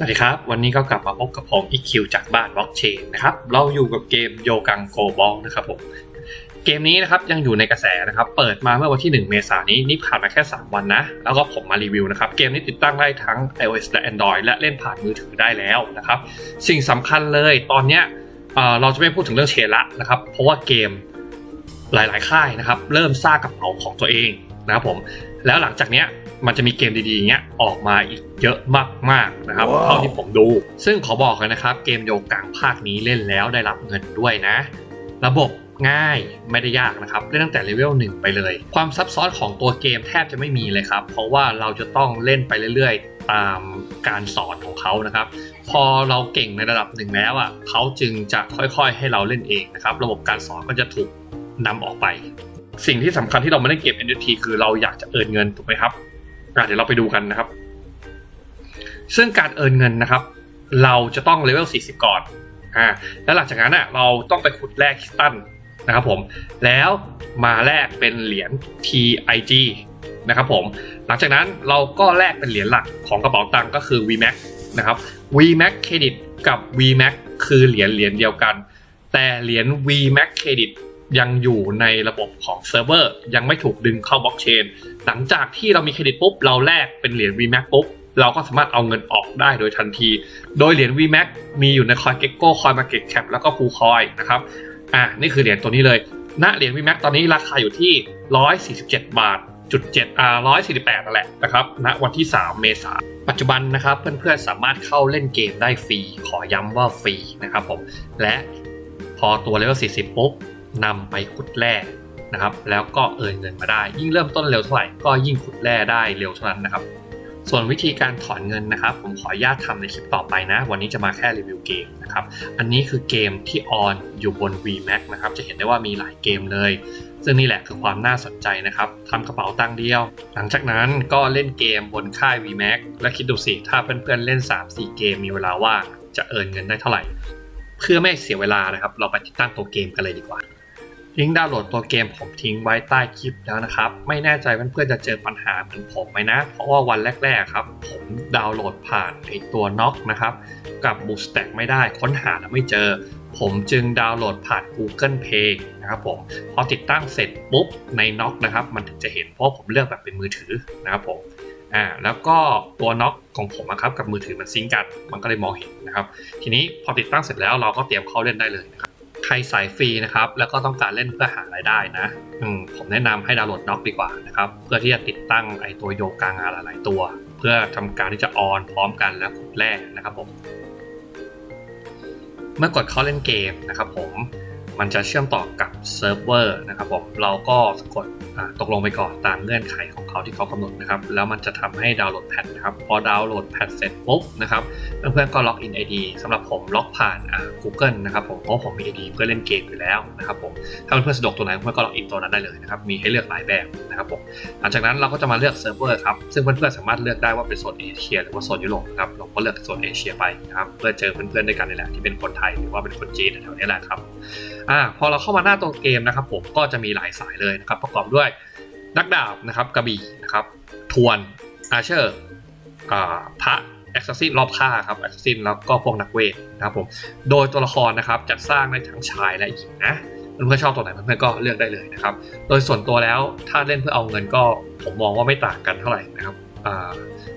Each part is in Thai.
สวัสดีครับ วันนี้ก็กลับมาพบกับผมอีคิวจากบ้านบล็อกเชนนะครับ เราอยู่กับเกมโยกังโกบอลนะครับผม เกมนี้นะครับยังอยู่ในกระแสนะครับ เปิดมาเมื่อวันที่ 1 เมษายนนี้นี่ผ่านมาแค่ 3 วันนะ แล้วก็ผมมารีวิวนะครับ เกมนี้ติดตั้งได้ทั้ง iOS และ Android และเล่นผ่านมือถือได้แล้วนะครับ สิ่งสำคัญเลยตอนเนี้ยเเราจะไม่พูดถึงเรื่องเชนละนะครับ เพราะว่าเกมหลาย ๆ ค่ายนะครับ เริ่มสร้างกระเป๋าของตัวเองนะครับผมแล้วหลังจากเนี้ย มันจะมีเกมดีๆอย่างเงี้ยออกมาอีกเยอะมากๆนะครับว้าวเท่าที่ผมดู ซึ่งขอบอกเลยนะครับ เกมโยกังภาคนี้เล่นแล้วได้รับเงินด้วยนะ ระบบง่ายไม่ได้ยากนะครับเล่นตั้งแต่เลเวล1ไปเลย ความซับซ้อนของตัวเกมแทบจะไม่มีเลยครับ เพราะว่าเราจะต้องเล่นไปเรื่อยๆ ตามการสอนของเขานะครับ พอเราเก่งในระดับหนึ่งแล้วอะเขาจึงจะค่อยๆ ให้เราเล่นเองนะครับ ระบบการสอนก็จะถูกนำออกไป สิ่งที่สำคัญที่เรามาเล่นเกม NFT คือเราอยากจะเอินเงินถูกไหมครับอะ เดี๋ยวเราไปดูกันนะครับ ซึ่งการเอินเงินนะครับ เราจะต้องเลเวล 40 ก่อนอ่าแล้วหลังจากนั้นอะเราต้องไปขุดแร่คริสตัลนะครับผม แล้วมาแลกเป็นเหรียญ TIG นะครับผม หลังจากนั้นเราก็แลกเป็นเหรียญหลักของกระเป๋าตังค์ก็คือ VMAX นะครับ VMAX Credit กับ VMAX คือเหรียญเหรียญเดียวกัน แต่เหรียญ VMAX Credit ยังอยู่ในระบบของเซิร์ฟเวอร์ยังไม่ถูกดึงเข้าบล็อกเชนหลังจากที่เรามีเครดิตปุ๊บ เราแลกเป็นเหรียญ VMAX ปุ๊บ เราก็สามารถเอาเงินออกได้โดยทันที โดยเหรียญ VMAX มีอยู่ใน CoinGecko CoinMarketCap แล้วก็ KuCoin นะครับอะนี่คือเหรียญตัวนี้เลยณเหรียญ VMAX ตอนนี้ราคาอยู่ที่ 147 บาทจุด7อ่า148นั่นแหละนะครับณวันที่ 3 เมษายนปัจจุบันนะครับเพื่อนๆสามารถเข้าเล่นเกมได้ฟรี ขอย้ำว่าฟรีนะครับผม และพอตัวเลเวล40 ปุ๊บ นำไปขุดแร่นะครับ แล้วก็เอินเงินมาได้ ยิ่งเริ่มต้นเร็วเท่าไหร่ก็ยิ่งขุดแร่ได้เร็วเท่านั้นนะครับ ส่วนวิธีการถอนเงินนะครับ ผมขออนุญาตทำในคลิปต่อไปนะ วันนี้จะมาแค่รีวิวเกมนะครับ อันนี้คือเกมที่ออนอยู่บน VMAX นะครับ จะเห็นได้ว่ามีหลายเกมเลย ซึ่งนี่แหละคือความน่าสนใจนะครับทำกระเป๋าตังค์เดียว หลังจากนั้นก็เล่นเกมบนค่าย VMAX และคิดดูสิ ถ้าเพื่อนๆเล่น 3-4 เกมมีเวลาว่างจะเอินเงินได้เท่าไหร่ เพื่อไม่เสียเวลานะครับ เราไปติดตั้งตัวเกมกันเลยดีกว่า ลิงก์ดาวน์โหลดตัวเกมผมทิ้งไว้ใต้คลิปแล้วนะครับ ไม่แน่ใจเพื่อนๆจะเจอปัญหาเหมือนผมไหมนะ เพราะว่าวันแรกๆครับ ผมดาวน์โหลดผ่านไอตัวน็อกนะครับ กับ Bootstrap ไม่ได้ค้นหาแล้วไม่เจอ ผมจึงดาวน์โหลดผ่าน Google Play นะครับผมพอติดตั้งเสร็จปุ๊บในน็อกนะครับ มันถึงจะเห็นเพราะผมเลือกแบบเป็นมือถือนะครับผมอ่าแล้วก็ตัวน็อกของผมนะครับกับมือถือมันซิงกัน มันก็เลยมองเห็นนะครับ ทีนี้พอติดตั้งเสร็จแล้วเราก็เตรียมเข้าเล่นได้เลยนะครับ ใครสายฟรีนะครับ แล้วก็ต้องการเล่นเพื่อหารายได้นะมผมแนะนำให้ดาวน์โหลดน็อกดีกว่านะครับ เพื่อที่จะติดตั้งไอตัวโยกางาหลายๆตัว เพื่อทำการที่จะออนพร้อมกันแล้วขุดแร่นะครับผม เมื่อกดเข้าเล่นเกมนะครับผม มันจะเชื่อมต่อกับเซิร์ฟเวอร์นะครับผมเราก็กดตกลงไปก่อนตามเงื่อนไขของเขาที่เขากำหนดนะครับ แล้วมันจะทำให้ดาวน์โหลดแพทนะครับ พอดาวน์โหลดแพทเสร็จปุ๊บนะครับ เพื่อนๆก็ล็อกอิน ID สำหรับผมล็อกผ่านอ่า Google นะครับผมเพราะผมมี ID เพื่อเล่นเกมอยู่แล้วนะครับผมถ้าเพื่อนๆสะดวกตัวไหนเพื่อนๆก็ล็อกอินตัวนั้นได้เลยนะครับมีให้เลือกหลายแบบนะครับผมหลังจากนั้นเราก็จะมาเลือกเซิร์ฟเวอร์ครับซึ่งเพื่อนๆสามารถเลือกได้ว่าเป็นโซนเอเชียหรือว่าโซนยุโรปนะครับเราก็เลือกโซนเอเชียไปนะครับเพื่อเจอเพื่อนๆด้วยกันนี่แหละที่เป็นคนไทยหรือว่าเป็นคนจีนแถวนี้แหละครับอ่าพอเราเข้ามาหน้าตัวเกมนะครับ ผมก็จะมีหลายสายเลยนะครับ ประกอบด้วยนักดาบนะครับกระบี่นะครับทวนอาเชอร์อ่าพระแอคซิสรอบค่าครับแอคซิสแล้วก็พวกนักเวทนะครับผมโดยตัวละครนะครับจัดสร้างได้ทั้งชายและหญิงนะเพื่อนๆชอบตัวไหนเพื่อนๆก็เลือกได้เลยนะครับ โดยส่วนตัวแล้วถ้าเล่นเพื่อเอาเงินก็ผมมองว่าไม่ต่างกันเท่าไหร่นะครับ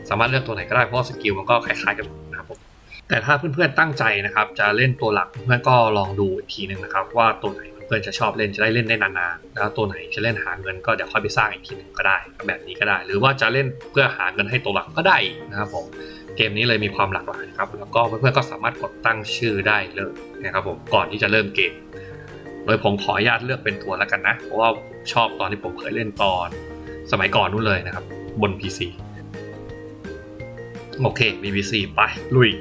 สามารถเลือกตัวไหนก็ได้เพราะสกิลมันก็คล้ายๆกัน แต่ถ้าเพื่อนๆตั้งใจนะครับ จะเล่นตัวหลักเพื่อนก็ลองดูอีกทีหนึ่งนะครับ ว่าตัวไหนเพื่อนๆจะชอบเล่นจะได้เล่นได้นานๆแล้วตัวไหนจะเล่นหาเงินก็เดี๋ยวค่อยไปสร้างอีกทีหนึ่งก็ได้ แบบนี้ก็ได้ หรือว่าจะเล่นเพื่อหาเงินให้ตัวหลักก็ได้นะครับผมเกมนี้เลยมีความหลากหลายครับ แล้วก็เพื่อนๆก็สามารถกดตั้งชื่อได้เลยนะครับผมก่อนที่จะเริ่มเกมโดยผมขออนุญาตเลือกเป็นตัวแล้วกันนะ เพราะว่าชอบตอนที่ผมเคยเล่นตอน สมัยก่อนนู้นเลยนะครับ บน PC โอเค BBC ไปลุย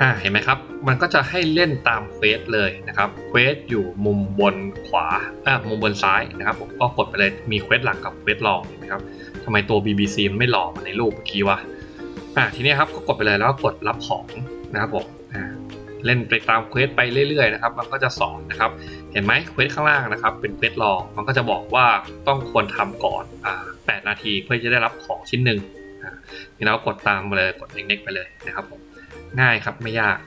อ่าเห็นไหมครับ มันก็จะให้เล่นตามเควสเลยนะครับเควสอยู่มุมบนขวาอ่ามุมบนซ้ายนะครับผมก็กดไปเลยมีเควสหลักกับเควสรองนะครับทำไมตัว BBC มันไม่หลอเหมาในรูปเมื่อกี้วะอ่าทีนี้ครับก็กดไปเลยแล้วก็กดรับของนะครับผมอ่าเล่นไปตามเควสไปเรื่อยๆนะครับ มันก็จะสอนนะครับ เห็นไหมเควสข้างล่างนะครับ เป็นเควสรองมันก็จะบอกว่าต้องควรทำก่อนอ่า8นาทีเพื่อจะได้รับของชิ้นหนึ่งอะนี่เรากดตามมาเลยกด next ไปเลยนะครับผม ง่ายครับไม่ยาก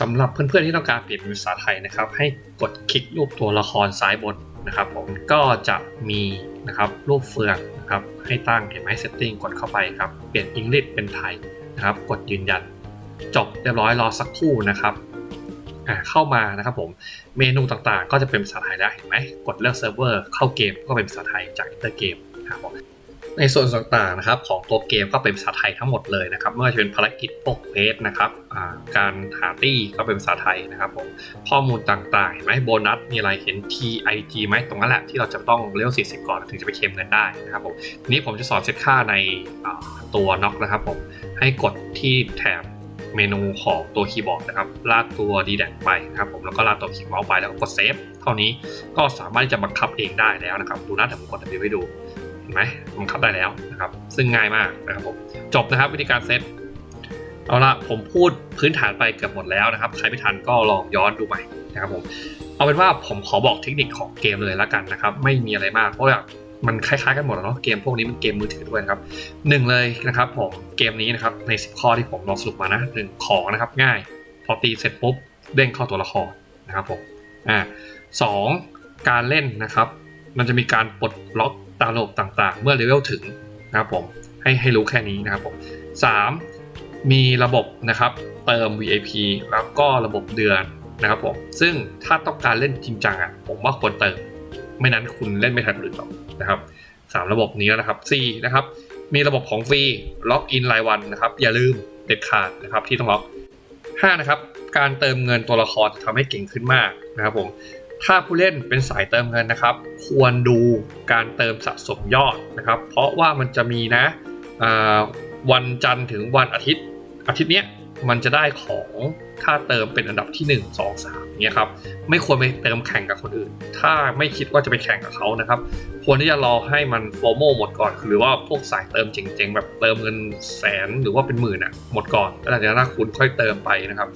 สำหรับเพื่อนๆที่ต้องการเปลี่ยนเป็นภาษาไทยนะครับ ให้กดคลิกรูปตัวละครซ้ายบนนะครับ ผมก็จะมีนะครับรูปเฟืองนะครับให้ตั้งเห็นไหม setting กดเข้าไปครับเปลี่ยน English เป็นไทยนะครับ กดยืนยัน จบเรียบร้อยรอสักครู่นะครับอ่าเข้ามานะครับผมเมนูต่างๆ ก็จะเป็นภาษาไทยแล้วเห็นไหมกดเลือกเซิร์ฟเวอร์เข้าเกมก็เป็นภาษาไทยจากอินเตอร์เกมนะครับผม ในส่วนต่างๆนะครับของตัวเกมก็เป็นภาษาไทยทั้งหมดเลยนะครับไม่ว่าจะเป็นภารกิจพวกเควสนะครับการหาตี้ก็เป็นภาษาไทยนะครับผมข้อมูลต่างๆเห็นไหมโบนัสมีอะไรเห็น TIG ไหมตรงนั้นแหละที่เราจะต้องเลเวล40 ก่อนถึงจะไปเคลมเงินได้นะครับผมทีนี้ผมจะสอนเซตค่าในตัวน็อกนะครับผมให้กดที่แถบเมนูของตัวคีย์บอร์ดนะครับ ลากตัว d d แดไปนะครับผมแล้วก็ลากตัวคีย์เมาส์ไปแล้วก็กดเซฟเท่านี้ก็สามารถที่จะบังคับเองได้แล้วนะครับ ดูนะแต่ผมกด W ให้ดู เห็นไหมบังคับได้แล้วนะครับ ซึ่งง่ายมากนะครับผมจบนะครับวิธีการเซตเอาละผมพูดพื้นฐานไปเกือบหมดแล้วนะครับ ใครไม่ทันก็ลองย้อนดูใหม่นะครับผมเอาเป็นว่าผมขอบอกเทคนิคของเกมเลยละกันนะครับ ไม่มีอะไรมากเพราะว่ามันคล้ายๆกันหมดเนาะเกมพวกนี้มันเกมมือถือด้วยนะครับหนึ่งเลยนะครับ ผมเกมนี้นะครับใน 10 ข้อที่ผมลองสรุปมานะหนึ่งของนะครับง่าย พอตีเสร็จปุ๊บเด้งเข้าตัวละครนะครับผมอ่าสองการเล่นนะครับ มันจะมีการปลดล็อก ตามระบบต่างๆ เมื่อเลเวลถึงนะครับผมให้ให้รู้แค่นี้นะครับผมสามมีระบบนะครับเติม VIP แล้วก็ระบบเดือนนะครับผม ซึ่งถ้าต้องการเล่นจริงจังอะผมว่าควรเติม ไม่นั้นคุณเล่นไม่ทันคนอื่อนะครับสามระบบนี้นะครับสี่นะครับ มีระบบของฟรีล็อกอินรายวันนะครับ อย่าลืมเด็ดขาดนะครับที่ต้องล็อก 5 นะครับ การเติมเงินตัวละครจะทำให้เก่งขึ้นมากนะครับผม ถ้าผู้เล่นเป็นสายเติมเงินนะครับ ควรดูการเติมสะสมยอดนะครับ เพราะว่ามันจะมีนะวันจันทร์ถึงวันอาทิตย์ อาทิตย์เนี้ยมันจะได้ของค่าเติมเป็นอันดับที่ 1 2 3เนี่ยครับไม่ควรไปเติมแข่งกับคนอื่น ถ้าไม่คิดว่าจะไปแข่งกับเขานะครับ ควรที่จะรอให้มันโฟโมหมดก่อน หรือว่าพวกสายเติมเจ๋งๆ แบบเติมเงินแสนหรือว่าเป็นหมื่นอะหมดก่อนแล้วหลังจากนั้นคุณค่อยเติมไปนะครับ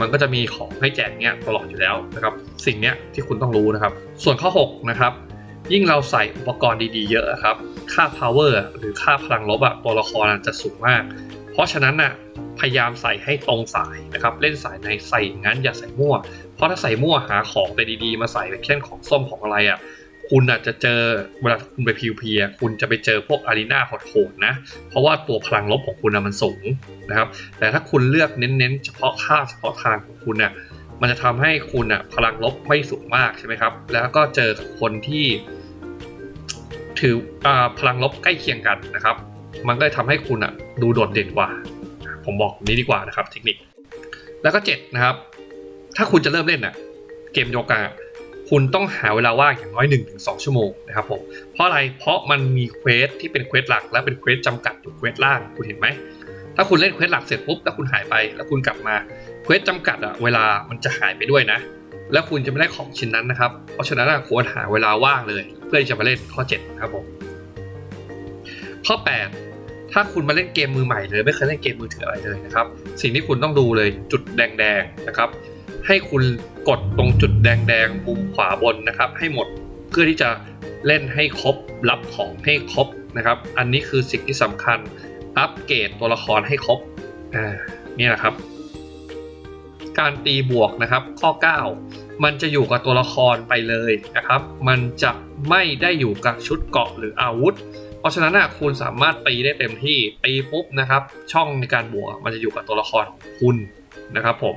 มันก็จะมีของให้แจกเนี้ยตลอดอยู่แล้วนะครับสิ่งเนี้ยที่คุณต้องรู้นะครับ ส่วนข้อ6นะครับยิ่งเราใส่อุปกรณ์ดีๆเยอะครับค่า power หรือค่าพลังลบอะตัวละครอะจะสูงมาก เพราะฉะนั้นน่ะพยายามใส่ให้ตรงสายนะครับเล่นสายในใส่งั้นอย่าใส่มั่ว เพราะถ้าใส่มั่วหาของไปดีๆ มาใส่แบบเช่นของส้มของอะไรอะ คุณอาจจะเจอเวลาคุณไปพิวเพียคุณจะไปเจอพวกอารีนาโหดๆนะ เพราะว่าตัวพลังลบของคุณนะมันสูงนะครับ แต่ถ้าคุณเลือกเน้นๆ เฉพาะค่าเฉพาะทางของคุณน่ะมันจะทำให้คุณน่ะพลังลบไม่สูงมากใช่ไหมครับ แล้วก็เจอกับคนที่ ถืออพลังลบใกล้เคียงกันนะครับ มันก็เลยทำให้คุณอะดูโดดเด่นกว่า ผมบอกนี้ดีกว่านะครับ เทคนิค แล้วก็7นะครับ ถ้าคุณจะเริ่มเล่นน่ะ เกมโยกะ คุณต้องหาเวลาว่างอย่างน้อย 1-2 ชั่วโมงนะครับผมเพราะอะไรเพราะมันมีเควสที่เป็นเควสหลักและเป็นเควสจำกัดอยู่เควสล่างคุณเห็นไหมถ้าคุณเล่นเควสหลักเสร็จปุ๊บแล้วคุณหายไป แล้วคุณกลับมาเควสจำกัดอะเวลามันจะหายไปด้วยนะ แล้วคุณจะไม่ได้ของชิ้นนั้นนะครับ เพราะฉะนั้นควรหาเวลาว่างเลย เพื่อที่จะมาเล่นข้อ7นะครับผมข้อ 8 ถ้าคุณมาเล่นเกมมือใหม่เลย ไม่เคยเล่นเกมมือถืออะไรเลยนะครับ สิ่งที่คุณต้องดูเลยจุดแดงๆนะครับ ให้คุณ กดตรงจุดแดงๆมุมขวาบนนะครับ ให้หมดเพื่อที่จะเล่นให้ครบรับของให้ครบนะครับ อันนี้คือสิ่งที่สำคัญอัปเกรดตัวละครให้ครบอ่านี่แหละครับ การตีบวกนะครับ ข้อ 9 มันจะอยู่กับตัวละครไปเลยนะครับ มันจะไม่ได้อยู่กับชุดเกราะหรืออาวุธ เพราะฉะนั้นนะคุณสามารถตีได้เต็มที่ตีปุ๊บนะครับ ช่องในการบวกมันจะอยู่กับตัวละครของคุณนะครับผม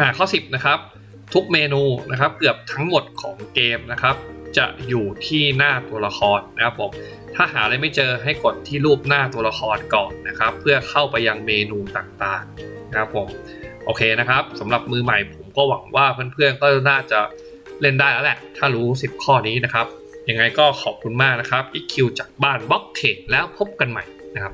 อ่าข้อ 10 นะครับ ทุกเมนูนะครับ เกือบทั้งหมดของเกมนะครับ จะอยู่ที่หน้าตัวละครนะครับผมถ้าหาอะไรไม่เจอให้กดที่รูปหน้าตัวละครก่อนนะครับ เพื่อเข้าไปยังเมนูต่างๆนะครับผมโอเคนะครับสำหรับมือใหม่ผมก็หวังว่าเพื่อนๆก็น่าจะเล่นได้แล้วแหละ ถ้ารู้ 10 ข้อนี้นะครับยังไงก็ขอบคุณมากนะครับ EQ จากบ้านบล็อกเทรดแล้วพบกันใหม่นะครับ